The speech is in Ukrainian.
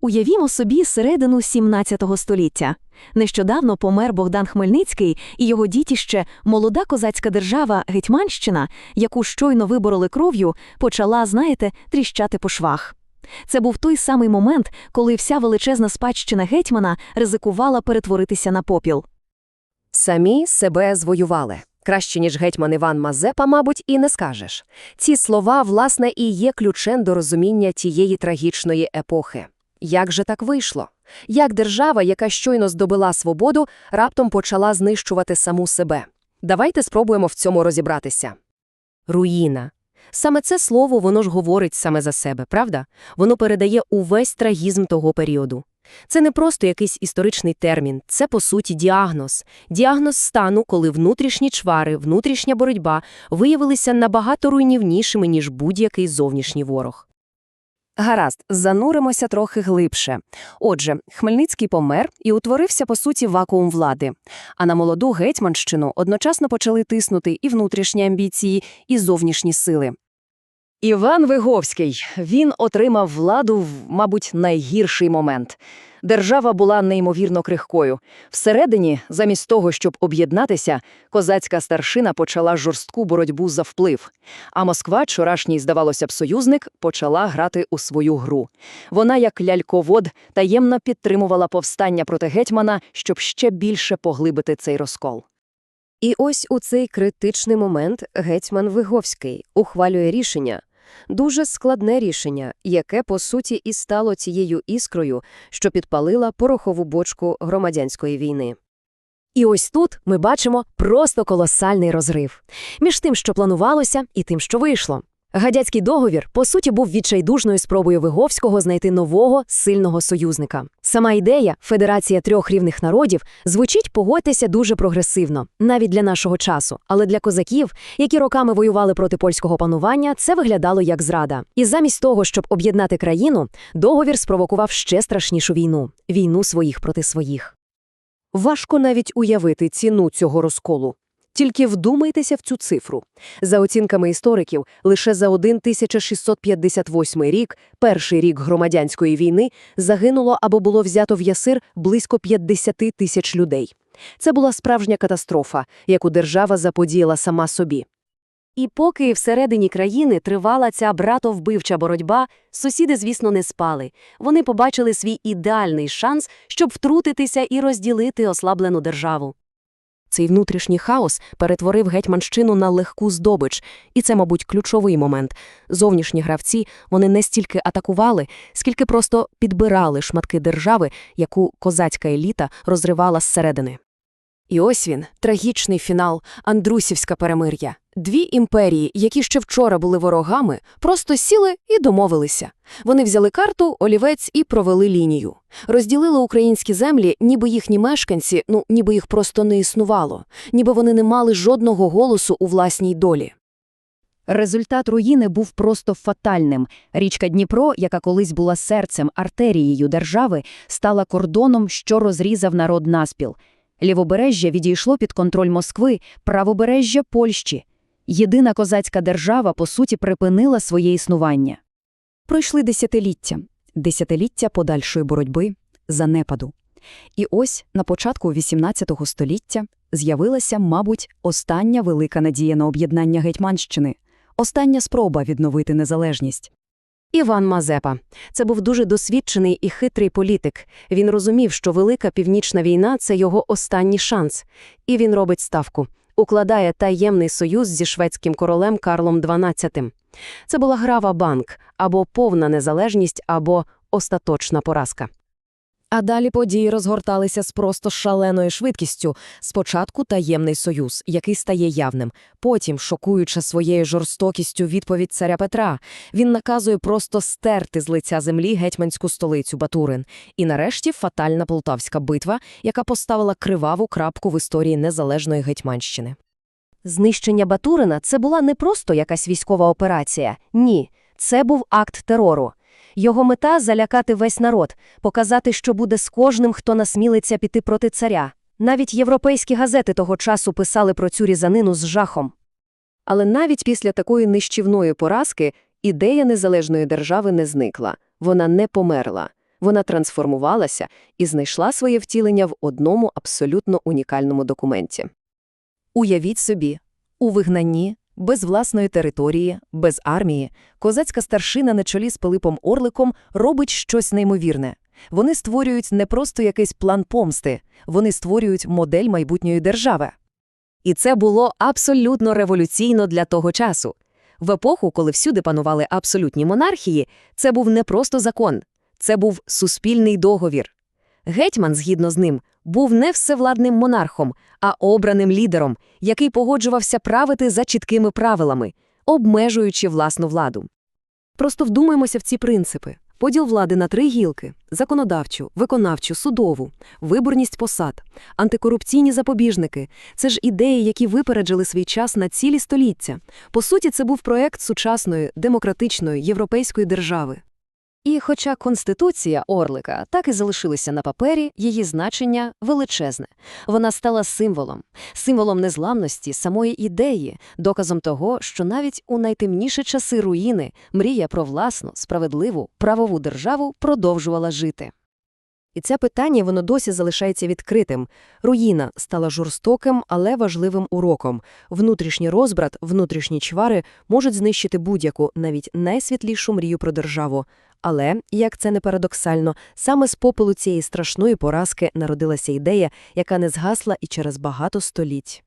Уявімо собі середину 17 століття. Нещодавно помер Богдан Хмельницький і його дітіще, молода козацька держава Гетьманщина, яку щойно вибороли кров'ю, почала, знаєте, тріщати по швах. Це був той самий момент, коли вся величезна спадщина гетьмана ризикувала перетворитися на попіл. Самі себе звоювали. Краще, ніж гетьман Іван Мазепа, мабуть, і не скажеш. Ці слова, власне, і є ключем до розуміння тієї трагічної епохи. Як же так вийшло? Як держава, яка щойно здобула свободу, раптом почала знищувати саму себе? Давайте спробуємо в цьому розібратися. Руїна. Саме це слово воно ж говорить саме за себе, правда? Воно передає увесь трагізм того періоду. Це не просто якийсь історичний термін, це, по суті, діагноз. Діагноз стану, коли внутрішні чвари, внутрішня боротьба виявилися набагато руйнівнішими, ніж будь-який зовнішній ворог. Гаразд, зануримося трохи глибше. Отже, Хмельницький помер і утворився, по суті, вакуум влади. А на молоду гетьманщину одночасно почали тиснути і внутрішні амбіції, і зовнішні сили. Іван Виговський. Він отримав владу в, мабуть, найгірший момент. Держава була неймовірно крихкою. Всередині, замість того, щоб об'єднатися, козацька старшина почала жорстку боротьбу за вплив. А Москва, вчорашній, здавалося б, союзник, почала грати у свою гру. Вона, як ляльковод, таємно підтримувала повстання проти гетьмана, щоб ще більше поглибити цей розкол. І ось у цей критичний момент гетьман Виговський ухвалює рішення. Дуже складне рішення, яке, по суті, і стало цією іскрою, що підпалила порохову бочку громадянської війни. І ось тут ми бачимо просто колосальний розрив між тим, що планувалося, і тим, що вийшло. Гадяцький договір, по суті, був відчайдушною спробою Виговського знайти нового, сильного союзника. Сама ідея Федерація трьох рівних народів звучить, погодьтеся, дуже прогресивно, навіть для нашого часу. Але для козаків, які роками воювали проти польського панування, це виглядало як зрада. І замість того, щоб об'єднати країну, договір спровокував ще страшнішу війну війну своїх проти своїх. Важко навіть уявити ціну цього розколу. Тільки вдумайтеся в цю цифру. За оцінками істориків, лише за 1658 рік, перший рік громадянської війни, загинуло або було взято в ясир близько 50 тисяч людей. Це була справжня катастрофа, яку держава заподіяла сама собі. І поки всередині країни тривала ця братовбивча боротьба, сусіди, звісно, не спали. Вони побачили свій ідеальний шанс, щоб втрутитися і розділити ослаблену державу. Цей внутрішній хаос перетворив гетьманщину на легку здобич, і це, мабуть, ключовий момент. Зовнішні гравці вони не стільки атакували, скільки просто підбирали шматки держави, яку козацька еліта розривала зсередини. І ось він, трагічний фінал, Андрусівська перемир'я. Дві імперії, які ще вчора були ворогами, просто сіли і домовилися. Вони взяли карту, олівець і провели лінію. Розділили українські землі, ніби їхні мешканці, ну, ніби їх просто не існувало, ніби вони не мали жодного голосу у власній долі. Результат руїни був просто фатальним. Річка Дніпро, яка колись була серцем, артерією держави, стала кордоном, що розрізав народ наспіл. Лівобережжя відійшло під контроль Москви, правобережжя – Польщі. Єдина козацька держава, по суті, припинила своє існування. Пройшли десятиліття. Десятиліття подальшої боротьби, занепаду. І ось на початку XVIII століття з'явилася, мабуть, остання велика надія на об'єднання Гетьманщини, остання спроба відновити незалежність. Іван Мазепа. Це був дуже досвідчений і хитрий політик. Він розумів, що Велика Північна війна – це його останній шанс. І він робить ставку. Укладає таємний союз зі шведським королем Карлом XII. Це була грава банк, або повна незалежність, або остаточна поразка. А далі події розгорталися з просто шаленою швидкістю. Спочатку таємний союз, який стає явним. Потім, шокуючи своєю жорстокістю відповідь царя Петра, він наказує просто стерти з лиця землі гетьманську столицю Батурин. І нарешті фатальна Полтавська битва, яка поставила криваву крапку в історії незалежної Гетьманщини. Знищення Батурина – це була не просто якась військова операція. Ні, це був акт терору. Його мета – залякати весь народ, показати, що буде з кожним, хто насмілиться піти проти царя. Навіть європейські газети того часу писали про цю різанину з жахом. Але навіть після такої нищівної поразки ідея незалежної держави не зникла, вона не померла. Вона трансформувалася і знайшла своє втілення в одному абсолютно унікальному документі. Уявіть собі, у вигнанні, без власної території, без армії, козацька старшина на чолі з Пилипом Орликом робить щось неймовірне. Вони створюють не просто якийсь план помсти, вони створюють модель майбутньої держави. І це було абсолютно революційно для того часу. В епоху, коли всюди панували абсолютні монархії, це був не просто закон, це був суспільний договір. Гетьман, згідно з ним, був не всевладним монархом, а обраним лідером, який погоджувався правити за чіткими правилами, обмежуючи власну владу. Просто вдумаймося в ці принципи. Поділ влади на три гілки – законодавчу, виконавчу, судову, виборність посад, антикорупційні запобіжники – це ж ідеї, які випереджили свій час на цілі століття. По суті, це був проект сучасної, демократичної, європейської держави. І хоча Конституція Орлика так і залишилася на папері, її значення величезне. Вона стала символом, символом незламності самої ідеї, доказом того, що навіть у найтемніші часи руїни мрія про власну, справедливу, правову державу продовжувала жити. І це питання воно досі залишається відкритим. Руїна стала жорстоким, але важливим уроком. Внутрішній розбрат, внутрішні чвари можуть знищити будь-яку, навіть найсвітлішу мрію про державу. Але, як це не парадоксально, саме з попелу цієї страшної поразки народилася ідея, яка не згасла і через багато століть.